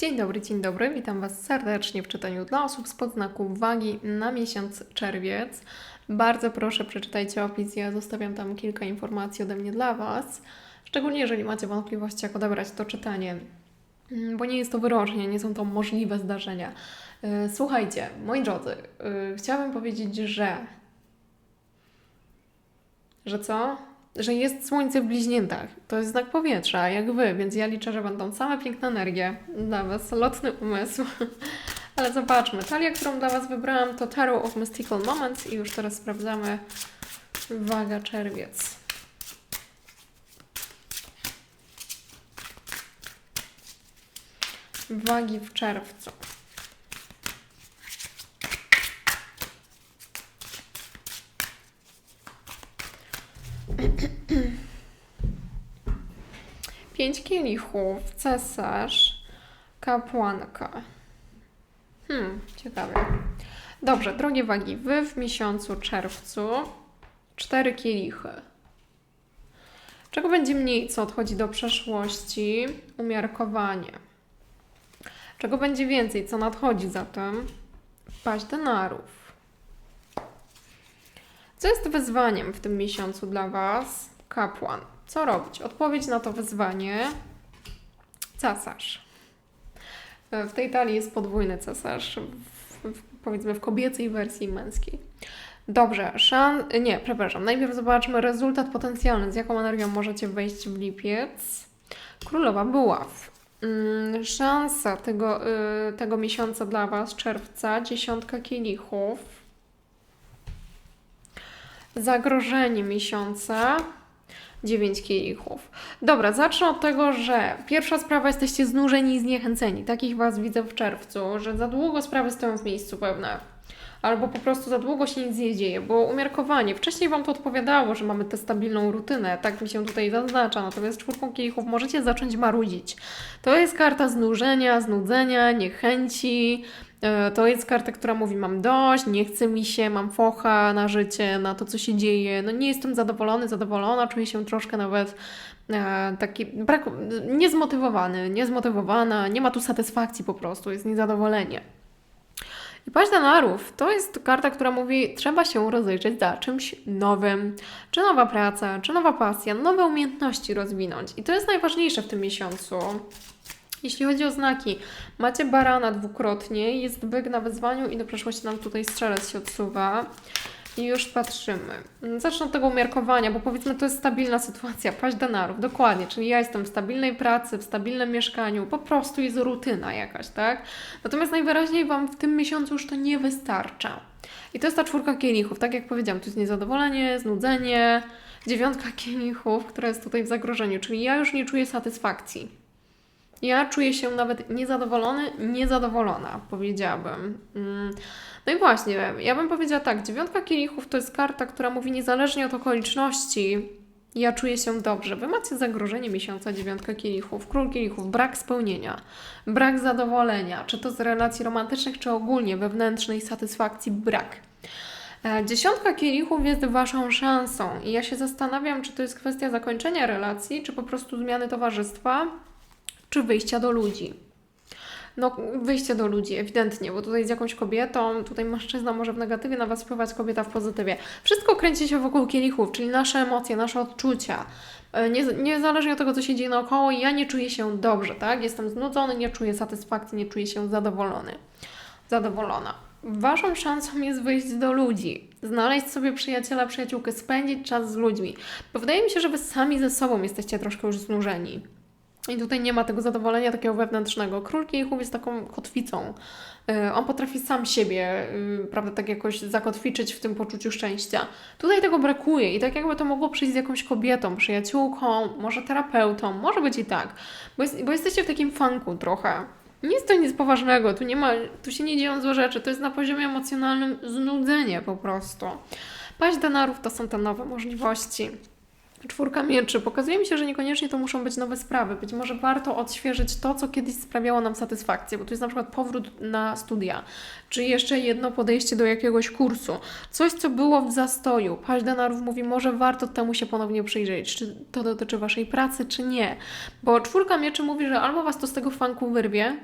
Dzień dobry, dzień dobry. Witam Was serdecznie w czytaniu dla osób z podznaku wagi na miesiąc czerwiec. Bardzo proszę, przeczytajcie opis. Ja zostawiam tam kilka informacji ode mnie dla Was. Szczególnie jeżeli macie wątpliwości, jak odebrać to czytanie, Mm, bo nie jest to wyrocznie, nie są to możliwe zdarzenia. Yy, Słuchajcie, moi drodzy, yy, chciałabym powiedzieć, że. Że co? Że jest słońce w bliźniętach. To jest znak powietrza, jak wy, więc ja liczę, że będą same piękne energie dla was, lotny umysł. Ale zobaczmy. Talia, którą dla was wybrałam, to Tarot of Mystical Moments i już teraz sprawdzamy waga czerwiec. Wagi w czerwcu. Pięć kielichów, cesarz, kapłanka. Hmm, ciekawe. Dobrze, drogie wagi, wy w miesiącu czerwcu cztery kielichy. Czego będzie mniej, co odchodzi do przeszłości? Umiarkowanie. Czego będzie więcej, co nadchodzi zatem? Paść denarów. Co jest wyzwaniem w tym miesiącu dla Was? Kapłan. Co robić? Odpowiedź na to wyzwanie. Cesarz. W tej talii jest podwójny cesarz, w, w, powiedzmy w kobiecej wersji męskiej. Dobrze, szan... Nie, przepraszam. Najpierw zobaczmy rezultat potencjalny, z jaką energią możecie wejść w lipiec. Królowa buław. Mm, Szansa tego, y, tego miesiąca dla Was, czerwca, dziesiątka kielichów. Zagrożenie miesiąca, dziewięć kielichów. Dobra, zacznę od tego, że pierwsza sprawa, jesteście znużeni i zniechęceni. Takich Was widzę w czerwcu, że za długo sprawy stoją w miejscu pewne. Albo po prostu za długo się nic nie dzieje, bo umiarkowanie. Wcześniej Wam to odpowiadało, że mamy tę stabilną rutynę, tak mi się tutaj zaznacza. Natomiast czwórką kielichów możecie zacząć marudzić. To jest karta znużenia, znudzenia, niechęci. E, To jest karta, która mówi: Mam dość, nie chce mi się, mam focha na życie, na to, co się dzieje. No nie jestem zadowolony, zadowolona, czuję się troszkę nawet e, taki brak, niezmotywowany, niezmotywowana, nie ma tu satysfakcji po prostu, jest niezadowolenie. I paść denarów to jest karta, która mówi, trzeba się rozejrzeć za czymś nowym. Czy nowa praca, czy nowa pasja, nowe umiejętności rozwinąć. I to jest najważniejsze w tym miesiącu. Jeśli chodzi o znaki, macie barana dwukrotnie, jest byk na wyzwaniu i do przeszłości nam tutaj strzelec się odsuwa. I już patrzymy. Zacznę od tego umiarkowania, bo powiedzmy to jest stabilna sytuacja, paść denarów, dokładnie, czyli ja jestem w stabilnej pracy, w stabilnym mieszkaniu, po prostu jest rutyna jakaś, tak? Natomiast najwyraźniej Wam w tym miesiącu już to nie wystarcza. I to jest ta czwórka kielichów, tak jak powiedziałam, to jest niezadowolenie, znudzenie, dziewiątka kielichów, która jest tutaj w zagrożeniu, czyli ja już nie czuję satysfakcji. Ja czuję się nawet niezadowolony, niezadowolona, powiedziałabym. Mm. No i właśnie, ja bym powiedziała tak, dziewiątka kielichów to jest karta, która mówi niezależnie od okoliczności, ja czuję się dobrze. Wy macie zagrożenie miesiąca dziewiątka kielichów, król kielichów, brak spełnienia, brak zadowolenia, czy to z relacji romantycznych, czy ogólnie wewnętrznej satysfakcji, brak. E, Dziesiątka kielichów jest Waszą szansą i ja się zastanawiam, czy to jest kwestia zakończenia relacji, czy po prostu zmiany towarzystwa, czy wyjścia do ludzi. No, wyjście do ludzi, ewidentnie, bo tutaj z jakąś kobietą, tutaj mężczyzna może w negatywie na Was wpływać, kobieta w pozytywie. Wszystko kręci się wokół kielichów, czyli nasze emocje, nasze odczucia. E, Nie, niezależnie od tego, co się dzieje naokoło, ja nie czuję się dobrze, tak? Jestem znudzony, nie czuję satysfakcji, nie czuję się zadowolony. Zadowolona. Waszą szansą jest wyjść do ludzi, znaleźć sobie przyjaciela, przyjaciółkę, spędzić czas z ludźmi. Bo wydaje mi się, że Wy sami ze sobą jesteście troszkę już znużeni. I tutaj nie ma tego zadowolenia takiego wewnętrznego. Król kielichów jest taką kotwicą. Y, On potrafi sam siebie, y, prawda, tak jakoś zakotwiczyć w tym poczuciu szczęścia. Tutaj tego brakuje i tak jakby to mogło przyjść z jakąś kobietą, przyjaciółką, może terapeutą, może być i tak. Bo, jest, bo jesteście w takim funku trochę. Nie jest to nic poważnego, tu nie ma, tu się nie dzieją złe rzeczy, to jest na poziomie emocjonalnym znudzenie po prostu. Paść denarów to są te nowe możliwości. Czwórka mieczy. Pokazuje mi się, że niekoniecznie to muszą być nowe sprawy. Być może warto odświeżyć to, co kiedyś sprawiało nam satysfakcję, bo to jest na przykład powrót na studia, czy jeszcze jedno podejście do jakiegoś kursu. Coś, co było w zastoju. Paść denarów mówi, może warto temu się ponownie przyjrzeć, czy to dotyczy Waszej pracy, czy nie. Bo czwórka mieczy mówi, że albo Was to z tego fanku wyrwie,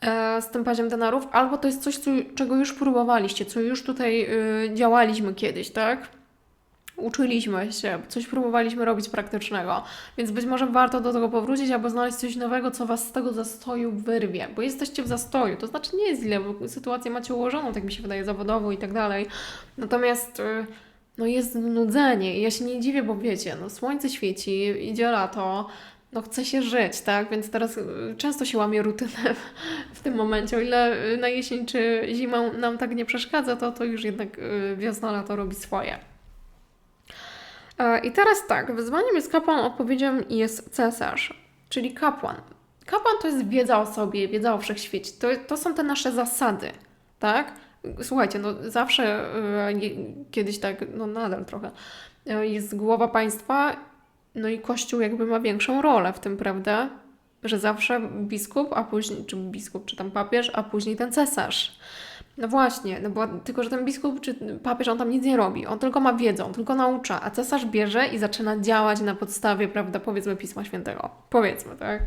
e, z tym paziem denarów, albo to jest coś, co, czego już próbowaliście, co już tutaj y, działaliśmy kiedyś, tak? Uczyliśmy się, coś próbowaliśmy robić praktycznego, więc być może warto do tego powrócić albo znaleźć coś nowego, co Was z tego zastoju wyrwie, bo jesteście w zastoju, to znaczy nie jest źle, bo sytuację macie ułożoną, tak mi się wydaje, zawodowo i tak dalej, natomiast y, no jest nudzenie ja się nie dziwię, bo wiecie, no słońce świeci, idzie lato, no chce się żyć, tak? Więc teraz y, często się łamie rutynę w tym momencie. O ile y, na jesień czy zimę nam tak nie przeszkadza, to, to już jednak wiosna, lato robi swoje. E, I teraz tak, wyzwaniem jest kapłan, odpowiedzią jest cesarz, czyli kapłan. Kapłan to jest wiedza o sobie, wiedza o wszechświecie. To, to są te nasze zasady, tak? Słuchajcie, no zawsze kiedyś tak, no nadal trochę, jest głowa państwa no i Kościół jakby ma większą rolę w tym, prawda? Że zawsze biskup, a później, czy biskup, czy tam papież, a później ten cesarz. No właśnie, no bo tylko, że ten biskup czy papież, on tam nic nie robi, on tylko ma wiedzę, on tylko naucza, a cesarz bierze i zaczyna działać na podstawie, prawda, powiedzmy Pisma Świętego. Powiedzmy, tak?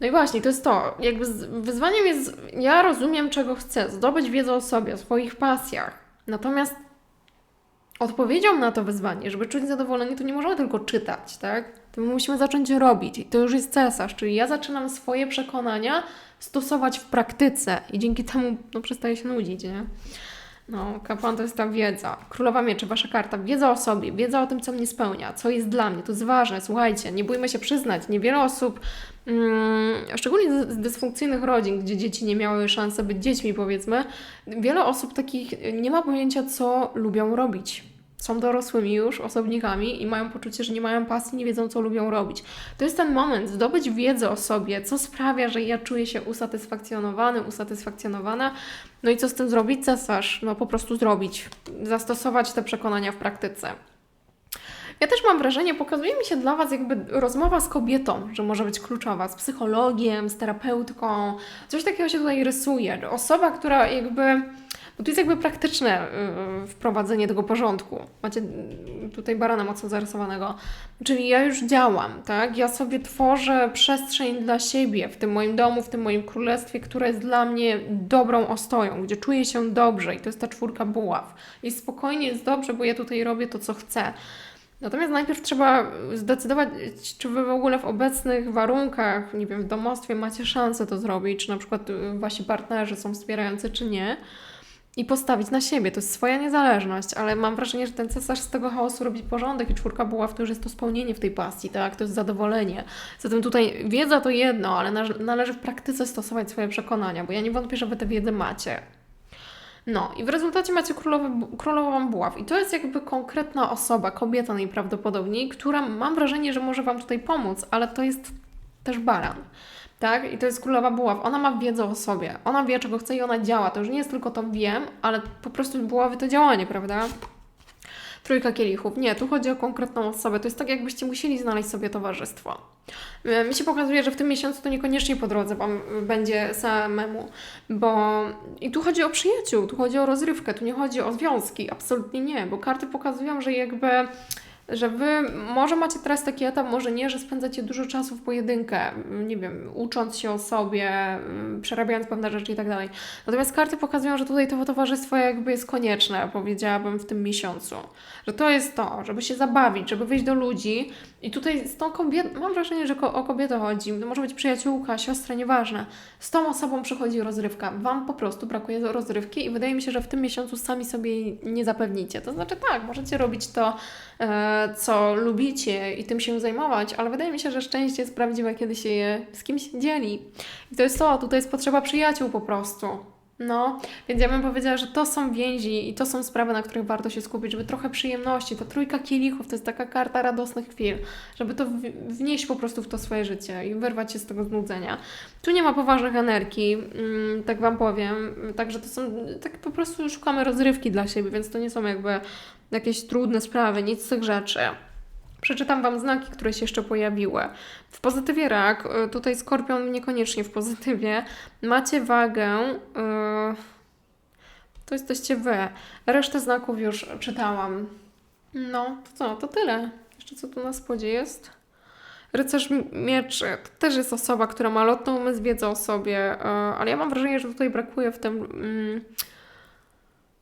No i właśnie, to jest to. Jakby wyzwaniem jest, ja rozumiem, czego chcę, zdobyć wiedzę o sobie, o swoich pasjach. Natomiast odpowiedzią na to wyzwanie, żeby czuć zadowolenie, to nie możemy tylko czytać, tak? To my musimy zacząć robić. I to już jest cesarz, czyli ja zaczynam swoje przekonania stosować w praktyce i dzięki temu no, przestaję się nudzić, nie? No, kapłan to jest ta wiedza. Królowa Mieczy, Wasza karta. Wiedza o sobie, wiedza o tym, co mnie spełnia, co jest dla mnie. To jest ważne, słuchajcie, nie bójmy się przyznać. Niewiele osób, mm, szczególnie z dysfunkcyjnych rodzin, gdzie dzieci nie miały szansy być dziećmi, powiedzmy, wiele osób takich nie ma pojęcia, co lubią robić są dorosłymi już osobnikami i mają poczucie, że nie mają pasji, nie wiedzą, co lubią robić. To jest ten moment, zdobyć wiedzę o sobie, co sprawia, że ja czuję się usatysfakcjonowany, usatysfakcjonowana. No i co z tym zrobić? Cesarz, no po prostu zrobić, zastosować te przekonania w praktyce. Ja też mam wrażenie, pokazuje mi się dla Was jakby rozmowa z kobietą, że może być kluczowa, z psychologiem, z terapeutką. Coś takiego się tutaj rysuje. Osoba, która jakby bo tu jest jakby praktyczne y, wprowadzenie tego porządku. Macie tutaj barana mocno zarysowanego. Czyli ja już działam, tak? Ja sobie tworzę przestrzeń dla siebie w tym moim domu, w tym moim królestwie, które jest dla mnie dobrą ostoją, gdzie czuję się dobrze i to jest ta czwórka buław. I spokojnie jest dobrze, bo ja tutaj robię to, co chcę. Natomiast najpierw trzeba zdecydować, czy wy w ogóle w obecnych warunkach, nie wiem, w domostwie macie szansę to zrobić, czy na przykład y, wasi partnerzy są wspierający, czy nie i postawić na siebie. To jest swoja niezależność, ale mam wrażenie, że ten cesarz z tego chaosu robi porządek i czwórka buław to już jest to spełnienie w tej pasji, tak? To jest zadowolenie. Zatem tutaj wiedza to jedno, ale należy w praktyce stosować swoje przekonania, bo ja nie wątpię, że Wy tę wiedzę macie. No i w rezultacie macie królowy, królową buław i to jest jakby konkretna osoba, kobieta najprawdopodobniej, która mam wrażenie, że może Wam tutaj pomóc, ale to jest też baran tak? I to jest królowa buław. Ona ma wiedzę o sobie. Ona wie, czego chce i ona działa. To już nie jest tylko to wiem, ale po prostu buławy to działanie, prawda? Trójka kielichów. Nie, tu chodzi o konkretną osobę. To jest tak, jakbyście musieli znaleźć sobie towarzystwo. E, mi się pokazuje, że w tym miesiącu to niekoniecznie po drodze Wam będzie samemu, bo i tu chodzi o przyjaciół, tu chodzi o rozrywkę, tu nie chodzi o związki, absolutnie nie, bo karty pokazują, że jakby że wy może macie teraz taki etap, może nie, że spędzacie dużo czasu w pojedynkę, nie wiem, ucząc się o sobie, przerabiając pewne rzeczy i tak dalej. Natomiast karty pokazują, że tutaj to towarzystwo jakby jest konieczne, powiedziałabym, w tym miesiącu. Że to jest to, żeby się zabawić, żeby wyjść do ludzi i tutaj z tą kobietą, mam wrażenie, że o kobietę chodzi, to może być przyjaciółka, siostra, nieważne. Z tą osobą przychodzi rozrywka. Wam po prostu brakuje rozrywki i wydaje mi się, że w tym miesiącu sami sobie nie zapewnicie. To znaczy tak, możecie robić to co lubicie i tym się zajmować, ale wydaje mi się, że szczęście jest prawdziwe, kiedy się je z kimś dzieli. I to jest to, tutaj jest potrzeba przyjaciół po prostu. No, więc ja bym powiedziała, że to są więzi i to są sprawy, na których warto się skupić, żeby trochę przyjemności. Ta trójka kielichów to jest taka karta radosnych chwil, żeby to wnieść po prostu w to swoje życie i wyrwać się z tego znudzenia. Tu nie ma poważnych energii, mm, tak Wam powiem, także to są, tak po prostu szukamy rozrywki dla siebie, więc to nie są jakby jakieś trudne sprawy, nic z tych rzeczy. Przeczytam Wam znaki, które się jeszcze pojawiły. W pozytywie rak, y, tutaj skorpion niekoniecznie w pozytywie, macie wagę, yy, to jesteście Wy. Resztę znaków już czytałam. No, to co, to tyle. Jeszcze co tu na spodzie jest? Rycerz mieczy to też jest osoba, która ma lotną umysł, wiedzę o sobie, e, ale ja mam wrażenie, że tutaj brakuje w tym mm,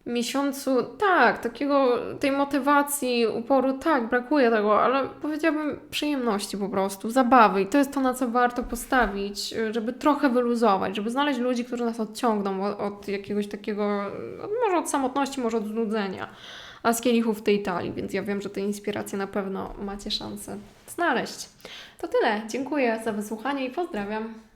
miesiącu, tak, takiego, tej motywacji, uporu, tak, brakuje tego, ale powiedziałabym przyjemności po prostu, zabawy i to jest to, na co warto postawić, żeby trochę wyluzować, żeby znaleźć ludzi, którzy nas odciągną od, od jakiegoś takiego, może od samotności, może od znudzenia, a z kielichów tej talii, więc ja wiem, że te inspiracje na pewno macie szansę znaleźć. To tyle, dziękuję za wysłuchanie i pozdrawiam.